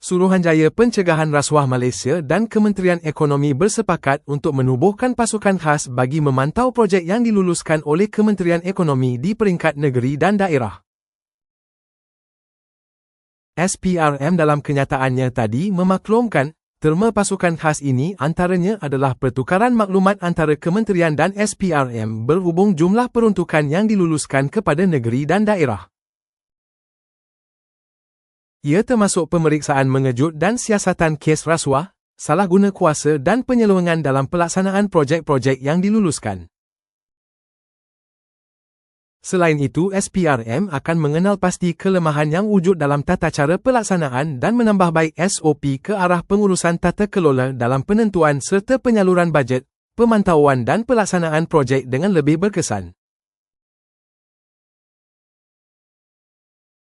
Suruhanjaya Pencegahan Rasuah Malaysia dan Kementerian Ekonomi bersepakat untuk menubuhkan pasukan khas bagi memantau projek yang diluluskan oleh Kementerian Ekonomi di peringkat negeri dan daerah. SPRM dalam kenyataannya tadi memaklumkan, terma pasukan khas ini antaranya adalah pertukaran maklumat antara kementerian dan SPRM berhubung jumlah peruntukan yang diluluskan kepada negeri dan daerah. Ia termasuk pemeriksaan mengejut dan siasatan kes rasuah, salah guna kuasa dan penyelungan dalam pelaksanaan projek-projek yang diluluskan. Selain itu, SPRM akan mengenal pasti kelemahan yang wujud dalam tata cara pelaksanaan dan menambah baik SOP ke arah pengurusan tata kelola dalam penentuan serta penyaluran bajet, pemantauan dan pelaksanaan projek dengan lebih berkesan.